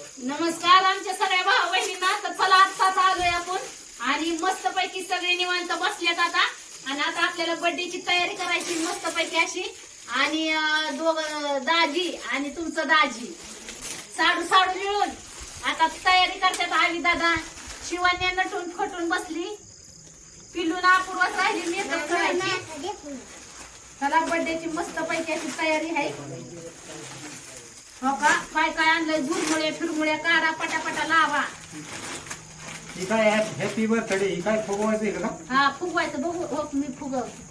नमस्कार आमच्या सगळ्या भाऊ बहिणींना तर चला आत्ताच आलोय आपण. आणि मस्त पैकी सगळे निवांत बसलेत आता. आणि आता आपल्याला बर्थडेची तयारी करायची मस्त पैकी अशी. आणि दोघ दाजी आणि तुमचं दाजी. साडू साडू मिळून. आता तयारी करतात आवी दादा. शिवाने नटून खटून बसली. पिलून अपूर्वच राहिली मेकअप करायची. चला बर्थडेची मस्त पैकी अशी तयारी आहे. हो का? काय काय आणलंय? झुरमुळे फिरमुळे काढा पटापटा लावा. ही काय हॅपी बर्थडे ही काय फुगवायचं आहे का? हा फुगवायचं. बघू. हो मी फुगवते.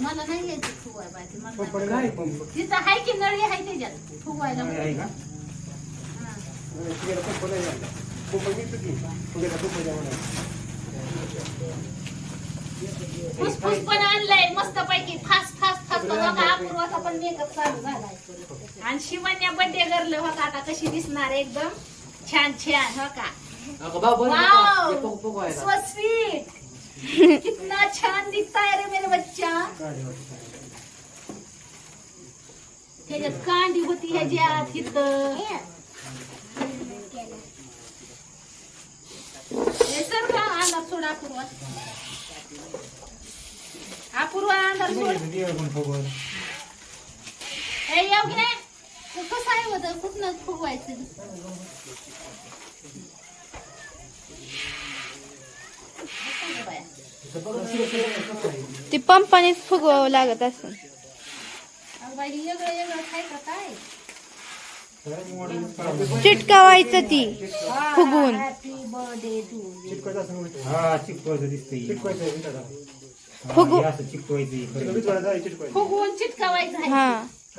मला नाही यायचं फुगवाय पाहिजे मला नाही पंप तिथं हाय की नळी त्याच्यात फुगवायला आहे का? हा. तिकडे पंप नाही झाला पंप मिळतो की पुढे पंप द्यावा फुसफुस पण आणलंय मस्त पैकी फास्ट फास्ट बघा अपूर्वाचा पण मेकअप चालू झालाय आणि शिवण्या बर्थडे करलं हो का आता कशी दिसणार एकदम. छान छान हो का? वाव! सो स्वीट कितना छान दिखता है रे मेरे बच्चा. त्याच्यात कांडी होती ह्याच्यात हे सर का अंधार सोड अंधार सोड. हे येऊ तू कसं आहे होतं कुठनं फुगवायचं? ते पंपानेच फुगवावं लागत असं हे चिटकावायचं ती फुगवून. हॅपी बर्थडे असं चिकटवायचं चिटकवायचं आहे. हा, हे. फुगवून चिटकावायचं हा.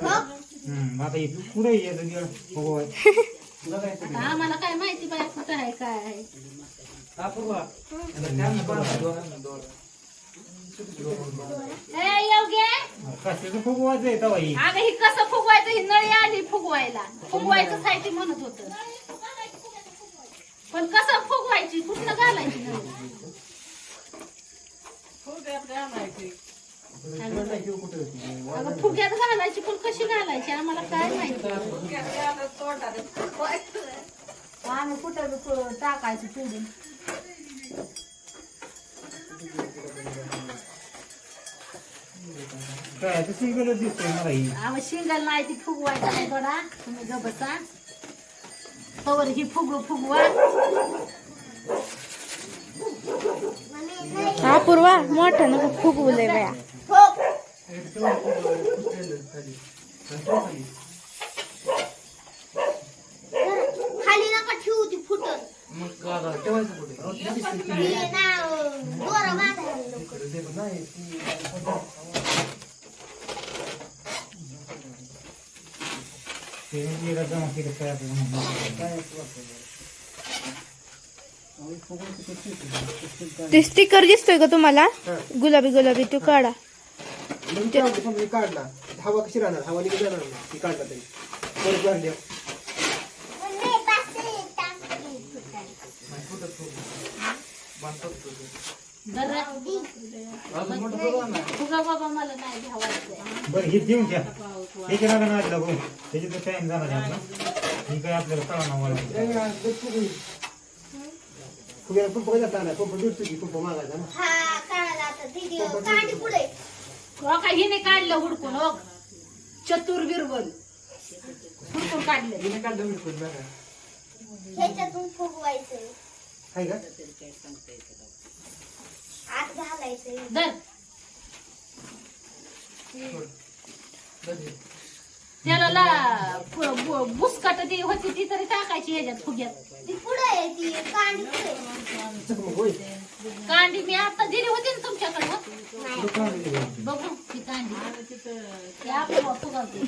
हम्म, आता हे पुढे तुला काय येतं? आता आम्हाला काय माहिती बाय कुठं आहे काय आहे? ए, कशाचं फुगवायचं आहे तवा ही. अगं ही कसं फुगवायचं? ही नळी आली फुगवायला. फुगवायचं आहे ते म्हणत होत. पण कसं फुगवायची? कुठनं घालायची नळी तुला नाही किंवा कुठं होती? अगं फुग्यात घालायची पण कशी घालायची? आम्हाला काय माहिती? आम्ही कुठं बी टाकायचं पुढून सिंगलच दिसतंय मला ही. आम्ही शिंगल नाही ती फुगवायचा नाही थोडा. तुम्ही गबसा तवर ही फुगू फुगवा. अपूर्वा मोठा नको फुगवलंय बाया खाली नका ठेवू ती फुटल ती ना दोरा बांधायला लवकर. ते एकदा जमा केलं काय आपल्याला ते स्टिकर दिसतोय का तुम्हाला? गुलाबी गुलाबी तो काढा. समजा काढला. हवा कशी राहणार? हवा निघून जाणार काढला तरी. परत बरं हे देऊन त्याच्यात टाइम जाणार आपला. ही काय आपल्याला फुग्याला पंप कधी जाता नाही पंप भेटतो की पंप मागायचा ना हा काढायला आता दीदी कांडी पुढे हो का? हिने काढलं हुडकून हो चतुर बिरबल. हुडकून काढलं. ह्याच्यातून फुगवायचं आहे का? आत घालायचं धर. त्याला ला पु- बु- बुसकाट ती होती ती तरी टाकायची ह्याच्यात फुग्यात ती पुढे आहे ती कांडी पुढे मी आता दिली होती ना तुमच्याकडे. बघू ती कांडी ते आपल्याला फुगावते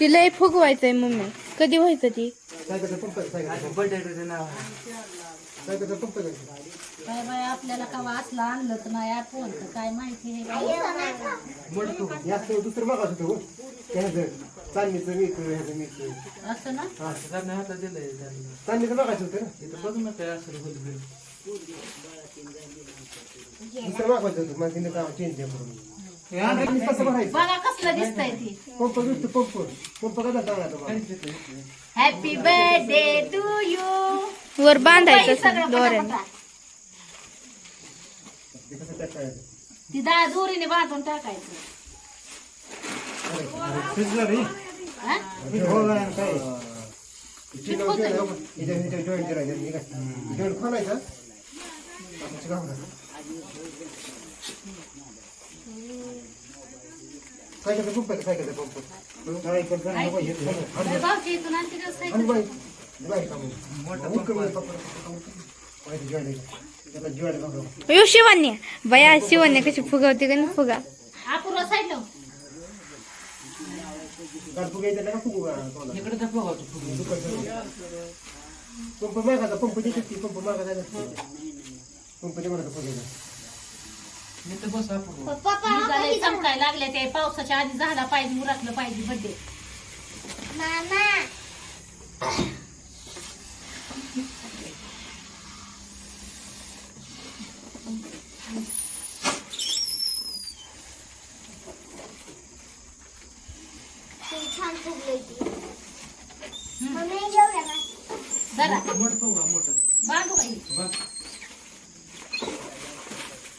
ती लय फुगवायचंय मम्मी कधी व्हायचं ती सायकलचा काय बाय आपल्याला कवा असलं आणलं तर नाही आठवण तर काय माहिती हे बाई. हे असं दुसरं मागास होतं हो. ते ह्याचं चांदणीचं मीठ ह्याचं मीठ असं ना मागायचं होतं ना दुसरं मागवायचं होतं मग तिने काम चेंज करून हे आणलं कसं भरायचं बघा कसलं दिसतंय ती पंप दिसतो पंप पंप कसा तुम्हाला happy birthday to you were बांधायचं दोऱ्याने ते कसं त्यात करायचं ती दा दोरीने बांधून टाकायचं. हा? हो पंप सायकलचा पंप यो शिवान्य. बया शिवान्य कशी फुगवते का ना फुगा? अपूर्व साईड पंप पंप मागाचा पंप देते ती पंप पप्पा झाले चमकायला लागले ते. पावसाच्या आधी झाला पाहिजे उरकलं पाहिजे बड्डे मामा ते छान फुगले ती मम्मी घेऊया ना जरा बांधू काही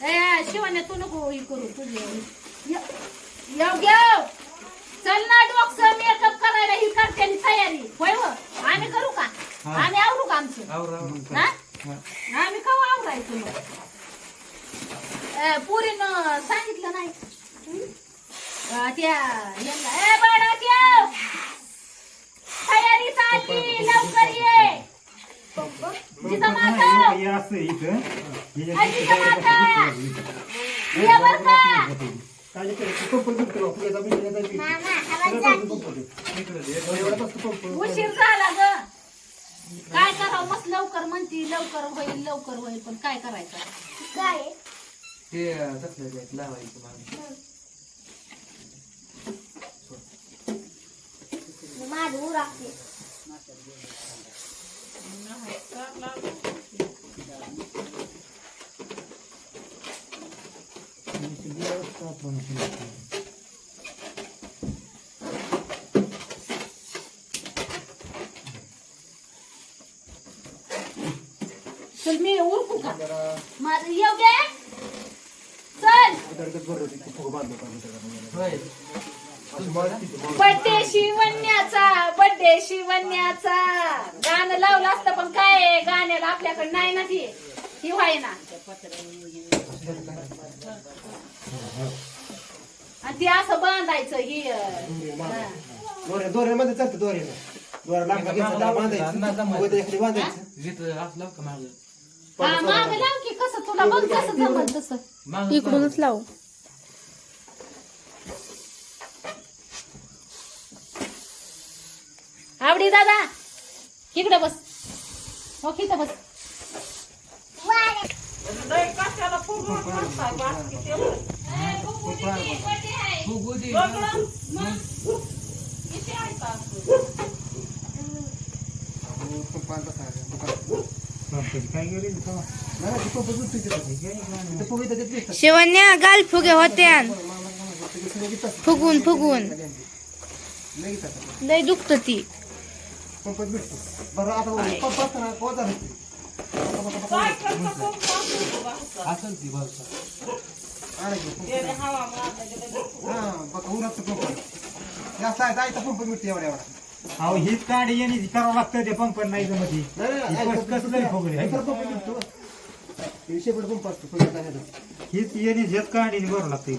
ए शिवाने तू नको हे करू तुझे. योग्य चल ना डॉक्स मेकअप करायला ही करते आणि तयारी. होय हो? आम्ही करू का? आम्ही आवरू का आमचं? हा? आम्ही कवा आवरायचं मग? ए, पुरीनं सांगितलं नाही. हं? अं, त्या यांना, ए बाळा ठेव तयारी चालली. लवकर ये. जिथं असं इथं. हे माता. ते उशीर झाला ग. काय करावं? मस्त लवकर म्हणती लवकर होईल लवकर होईल पण काय करायचं? काय आहे? माझं उराकते चल मी उरकू का? माझं येऊ दे. चल. बड्डे शिवण्याचा बड्डे शिवण्याचा. गाणं लावलं असतं पण काय आहे, गाण्याला आपल्याकडे नाही ना ती. ही व्हाय ना आणि ती असं बांधायचं ही हा. दोऱ्या दोऱ्यामध्ये चालतं दोऱ्यानं दोरा लागला घ्यायचा त्याला बांधायचं फुगं त्याच्याखाली बांधायचं. हा? माग? लाव की कसं तुला बघ कसं जमल तसं. इकडूनच लावू. आवडी दादा इकडे बस. हो इथं बस. काय शिवन्या गाल फुगे होते फुगून फुगून। लय दुखत ती। पंप झालं ते? पंप. हा बघा उन्हाचं पंप जास्त आहे जायचा पंप मिळते एवढ्या एवढा अहो हीच काढी येणे करावं लागतं ते पंप नाही जमत ही. हे नाही, कस- तरी फुगले पंप हे शेपट पंप असतो फुग्याचा ह्याचा. हीच येणे हेच काढी भरावं लागतं ही.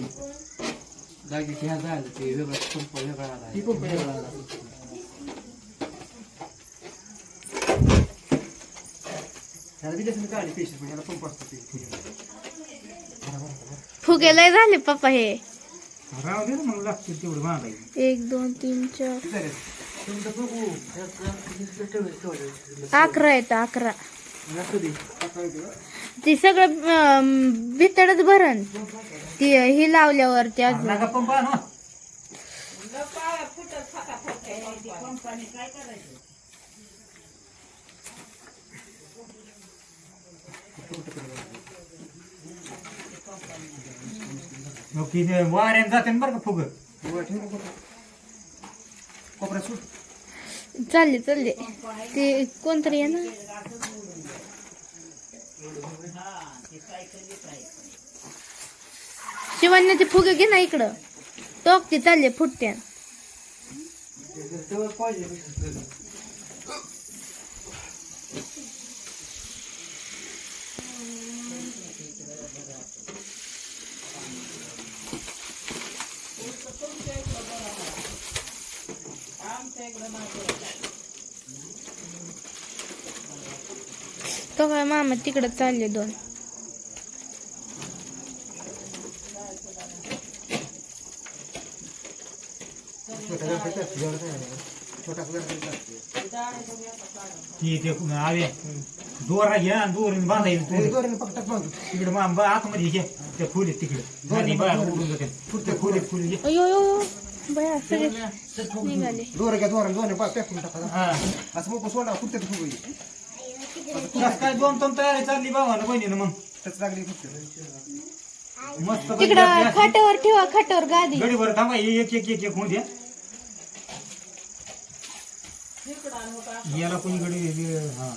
ही पंप वेगळा आला. ह्याला दिल्यास काढली पेशी पण ह्याला पंप असतो ते फुग्याचा. फुगे लय झाले पप्पा हे राहू दे ना मग लागतील तेवढं एक दोन तीन चार? तुमचं बघू. अकरा येतं अकरा असू दे. आता येते का? ती सगळं भितडच भरण ती ही लावल्यावर ते अजून नका पंप आणू मग की ते वाऱ्याने जाते ना बरं का फुग. वर ठेव नको कोपऱ्यात सुट चालले चालले. ते कोणतरी आहे ना? शिवण्याचे फुगे घे ना इकडं. टोक ते चालले फुटत्या मामा तिकडं चालले दोन. ती ते दोरा घ्या दोरीने बांधायचं ते. तिकडे आतमध्ये घ्या त्या फुले तिकडे फुटते फुले फुले घे. अयो यो यो. बया सगळे निघाले दोरं घ्या, दोरं, पॅकून टाका. हा असं मोकळं सोडा, फुटते ते त्यात काय दोन दोन तयारी चालली भावानं बहिणीनं मग. त्याच लागली. मस्त तिकडं खाटावर ठेवा खाटावर गादी. गडीवर थांबा हे एक एक एक एक होऊ द्या. याला कोणी गडी हा.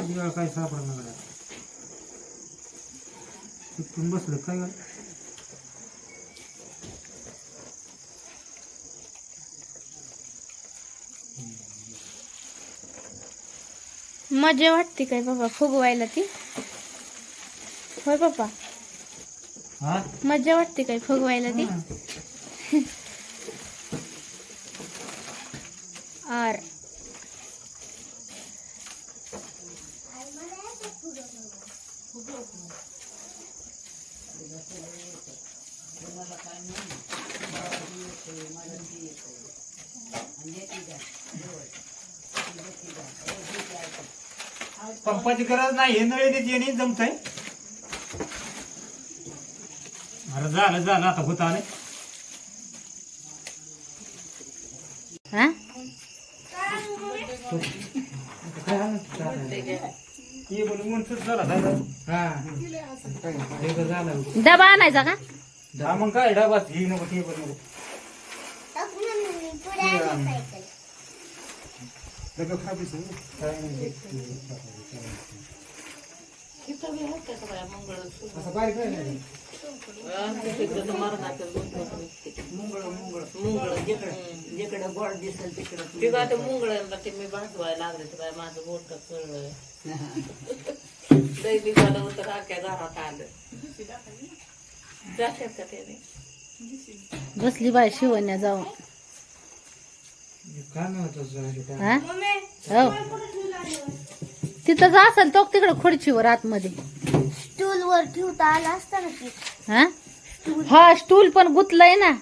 सगळं काय सापडणार गड्या. चिपकून बसलं काय? मजा वाटते काय बाबा फुगवायला ती? होय हा? मजा वाटते काय फुगवायला ती? पंपाची गरज नाही हे नळे देते आणि जमतंय. अरे झालं झालं आता होत आलं हा? हे बोलून उंचच झाला झालं. डबा आणायचा का? हा मग काय डबा ही नको ते पण नको. लगेच खा बिसू. असं बारीक नाही तिकडं तिला ते मुंगळ्यांना ते मी भाजवायला लागले तर बाय माझं बोट कळलं लई झालं होतं राख्या घरात आलं का त्याने बसली बाय शिवण्या जाऊन हा? हो. तिथंच असेल तो तिकडे खुर्चीवर आतमध्ये. स्टूल वर ठेवता आला असता ना की हा? हा स्टूल पण गुतलंय ना.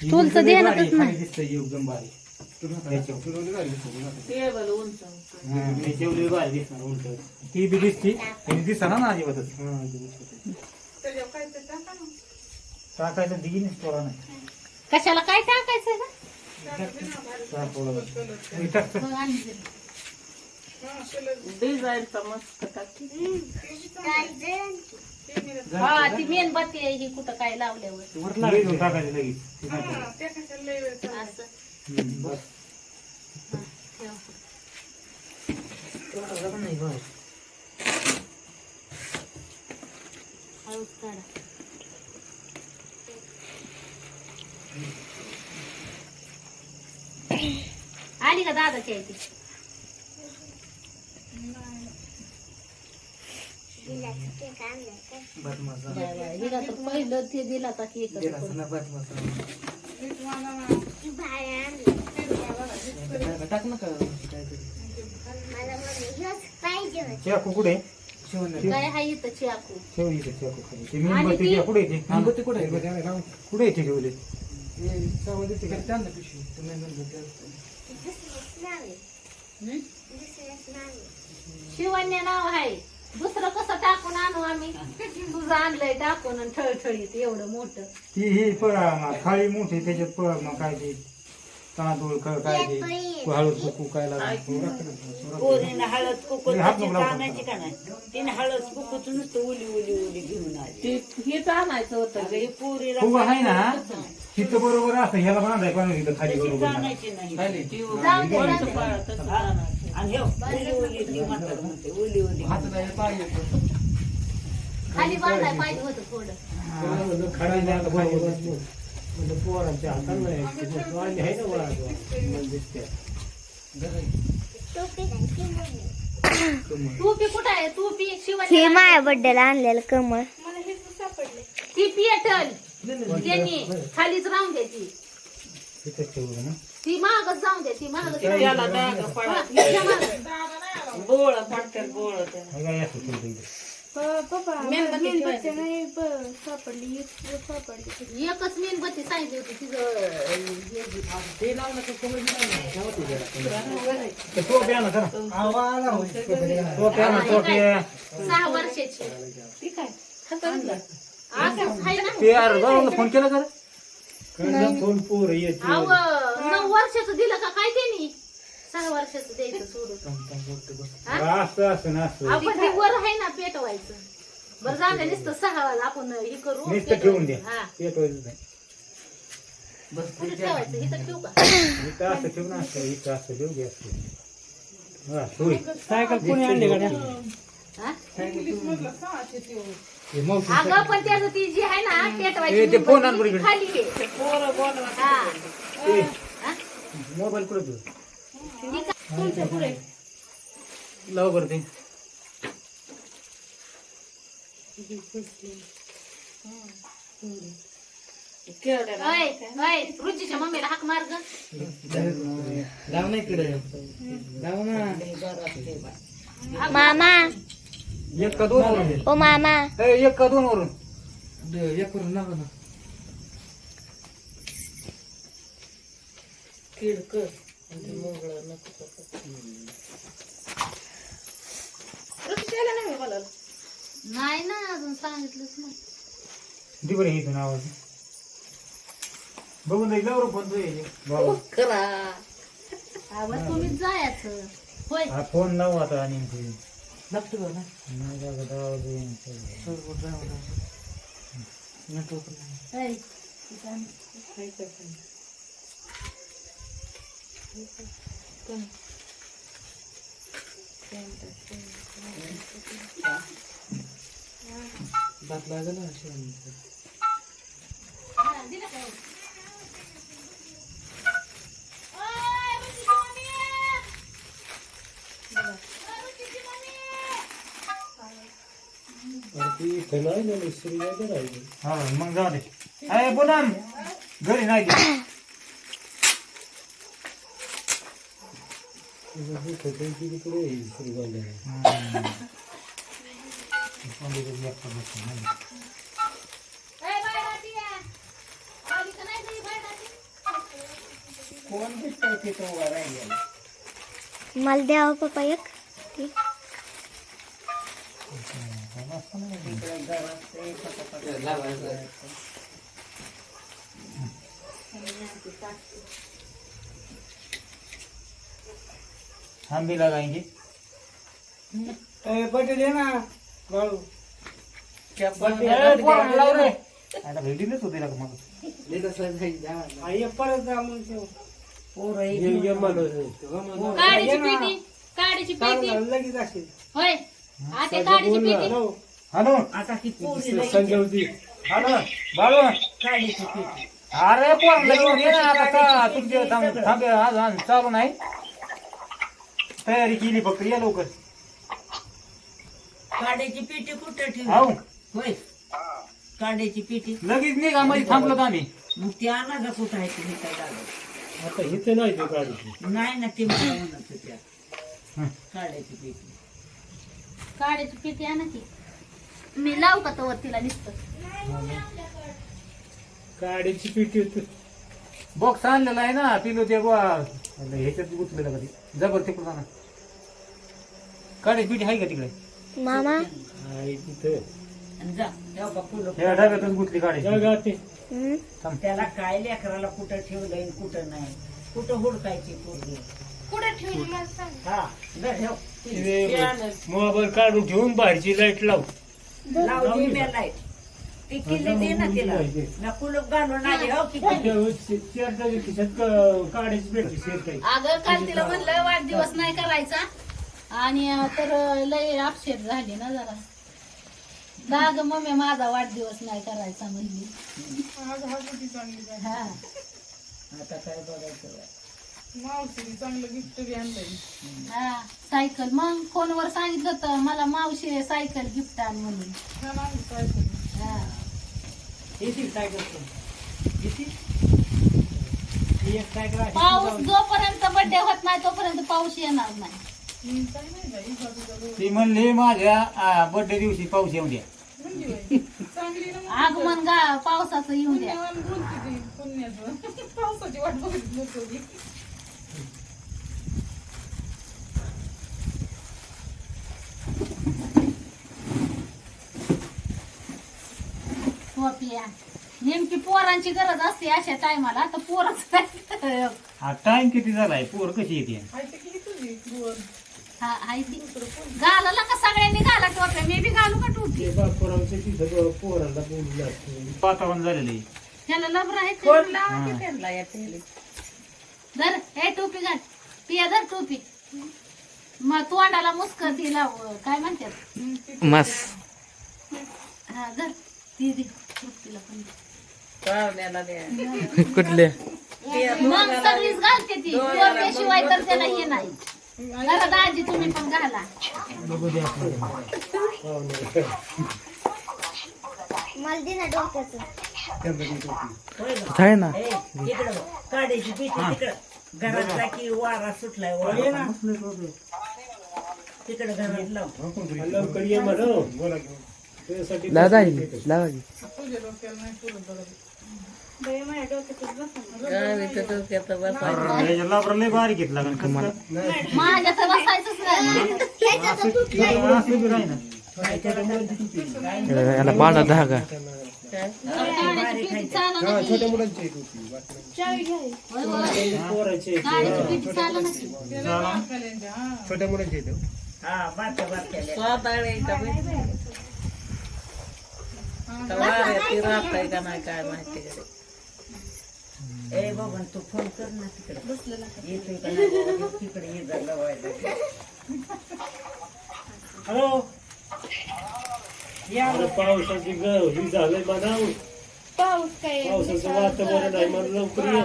स्टूलचं ध्यानातच नाही दिसतंय एकदम बारीक याच्यावर. तुला गाडी दिसते, तुला. टेबल उंच हा, याच्यावर लई बारीक दिसणार उलट ती बी दिसती. आणि दिसणार ना अजिबातच. टाकायचं दिगी नाही. कशाला काय टाकायचं का डिझाईनचा मस्त टाकी हा ती मेणबत्ती आहे ही कुठं काय लावल्यावर. नाही असं. हळूच काढा आली का दादाची आहे ती? हिला तर पहिलं ते दिला का केक टाक ना का चाकू कुठे? काय आहे इथं चियाकू? ठेव इथे चाकू खाली. ते? मेणबत्ती कुठे मेणबत्ती कुठे आहे? आहे. कुठे येते ठेवले? हे त्यांना पिशवी. तुम्ही ते. दुसऱ्याच नावे हं? दुसऱ्याच नावे शिवण्य नाव आहे. दुसरं कसं टाकून आणू आम्ही? तुझं आणलंय टाकून आणि ठळठळीत एवढं मोठं. ती ही प- थाळी मोठी त्याच्यात प- मग काय ते तांदूळ क- काय ते हळद कुकू काय लागलं पोरीनं हळद कुकू. आणायची का नाही? तिने हळद कुकूच नुसतं उली उली उली घेऊन आली. हेच आणायचं होतं ही फुगा आहे ना? तिथं बरोबर असं ह्याला बांधाय पण इथं खाली बरोबर नाही. आणायची नाही खाली. ती जाऊ दे, जाऊ दे. हा? आणि हो, ती म्हणतात म्हणते हे. खाली बांधाय पाहिजे होतं थोडं बरोबर. टोपी कुठं आहे टोपी हे शिवण्य माझ्या बड्डेला आणलेलं कमळ ती पेटल त्यांनी खालीच राहून द्या ती. ती महागच जाऊन द्या ती पडत गोळ पडतात गोळ काय ठेवलं इथं. एकच मेणबत्ती सांगितली होती तिचं हे. ते सहा वर्षाची ठीक आहे. असंच आहे ना ते फोन केला का फोन पोर अव नऊ वर्षाचं दिलं का? काय त्यांनी? सहा वर्षाचं द्यायचं सोडून. हा? असं असं ना असं. आपण ते वर आहे ना पेटवायचं. बरं दे नुसतं सहा वाजता आपण हे करू नुसतं ठेवून द्या. हा. पेटवायचं नाही. कुठं ठेवायचं इथं ठेवू का? इथं असं ठेवू ना असं इथं असं ठेवू दे असं. हा सोय. सायकल कोणी आणली? हे? मावशी अगं पण त्याचं ती जी आहे ना ए, पेटवायची ते फोन आण मेणबत्ती बरं खाली आहे. हा? मोबाईल कुठे ठेवू? ती का- तुमच्यापुढे. लाव बरं ते. केवढ्या होय होय रुचीच्या मम्मीला हाक मार ग. लाव ना इकडे. लाव ना. मामा. एक का दोन वरून? ओ मामा. ए, एक का दोन वरून? दे, एक करून लावा ना मोगळं नको नाही ना अजून सांगितलंच नाही. दे बरं इथून आवाज. बघून जाईल फोन तो. बाबा. करा. आवाज तुम्हीच जायचं. होय. हा फोन लाव आता आणि ते. लागतो का ना नाही लागत आवाज येईन. बरोबर, लावा, लावा. नेटवर्क नाही. होय. दात लागलं ना शिवानी. हा, दिलं का? ओय, रुचीची मम्मी! बघा. ओय, रुचीची मम्मी! हा मग जाऊ दे. अरे पुनम घरी नाही दे. मला द्यावं पप्पा एक. ती. हम भी लगाएंगे। ए, बर्थडे दे ना बाळू ए, पोरांना लाव रे। आता भेटीलच होते का मग आई परत जा। मग ठेव. काडीची पेटी काडीची पेटी। लगेच असेल होय आता काडीची पेटी। हॅलो. आता ती पोरी हॅलो. बाळू. अरे पोरांना घेऊन ये ना आता का तुमचे थांब थांब आज आज चालू नाही. तयारी केली फक्त या लवकर. काड्याची पेटी कुठे ठेवली? हाऊ होय. काड्याची पेटी. लगेच निघा मध्ये थांबलो तर आम्ही. मग ती आणा कुठं आहे तुम्ही काय लागलं? आता इथे नाही ते गाडी नाही ना ती मला म्हणत होत्या हं. काड्याची पेटी. काडीची पेटी आणा की मी लावू का तवर तिला नुसतं गाडीची पिटी होती. बॉक्स आणलेला आहे ना पिलो ते बुवा. ह्याच्यात गुतलेलं कधी? जबर तिकडं जाणार काढे पिठी आहे का तिकडे? मामा? जा तेव्हा बा फुलं ह्या डब्यातच गुतली काढे हम्म. त्याला काय लेकराला कुठं ठेवलंय आणि कुठं नाही? कुठं हुडकायची पोरगी? कुठे ठेवली मला सांग. हा ठेव. मोबाईल काढून ठेवून बाहेरची लाइट लाव. लाव जी मी लाइट ती किल्ली दे ना तिला. ना कुलूप घालून आली हो किती काढायची भेटली अगं काल तिला म्हणलं वाढदिवस नाही करायचा. आणि तर लय अपशेट झाली ना जरा. दाग मम्मी माझा वाढदिवस नाही करायचा म्हणली. हा. आता काय बघायचं? हा सायकल मग फोनवर सांगितलं होतं मला मावशी सायकल गिफ्ट आण म्हणून. हा एक पाऊस जोपर्यंत बर्थडे होत नाही तोपर्यंत पाऊस येणार नाही. ती म्हणली माझ्या बर्थडे दिवशी पाऊस येऊ द्या. आगमन गा पावसाचं येऊन द्या. टोपिया नेमकी पोरांची गरज असते अशा टायमाला तर पोरच नाही. हा टाइम किती झालाय? पोर कशी येते? हा ती का सगळ्यांनी घाला टोप्या मी बी घालू का टोपी वातावरण झालेलं आहे. त्याला लबर आहे धर हे टोपी घाल. पिया धर टोपी. मग तोंडाला मुस्क ती लाव काय म्हणतात? मस. हा धर ती दे. पाहुण्याला द्या कुठले? मग सगळीच घालते ती. टोप्याशिवाय तर त्याला हे नाही. घरात आजी तुम्ही पण घाला. मला दे ना डोक्याचं. आहे. काढायची तिकडं. की वारा सुटलाय वारा. तिकडं घरात लाव. लवकर ये म्हणा त्यासाठी ह्याच्या लाबरा लय बारीक घेतला याला पांढरा धागा की. छोट्या मुलांची की. मुलांची येते हा बारक्या बारक्या राहताय का नाही काय माहिती. ए बाबा तू फोन कर ना तिकडे. येतोय का नाही बाबा? तिकडे ये जा लवायला हॅलो? अरे पावसाची ग ही झालंय म्हणाव पाऊस काय पावसाचं वातावरण आहे मला लवकर ये.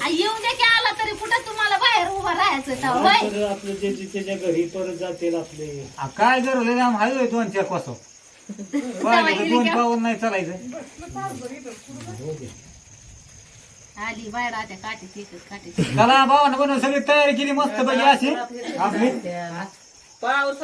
आ, येऊन की आला तरी कुठं तुम्हाला बाहेर उभा राहायचं तर होय? तर आपलं जे जे त्याच्या घरी परत जातील आपले. आ, काय गरवलं आम हाय दोन चार कोसो पाहिलं दोन पाऊल नाही चालायचं. आली बाहेर तिकट चला भावानं बनवून सगळी तयारी केली मस्त पैकी अशी. आपली. पाऊस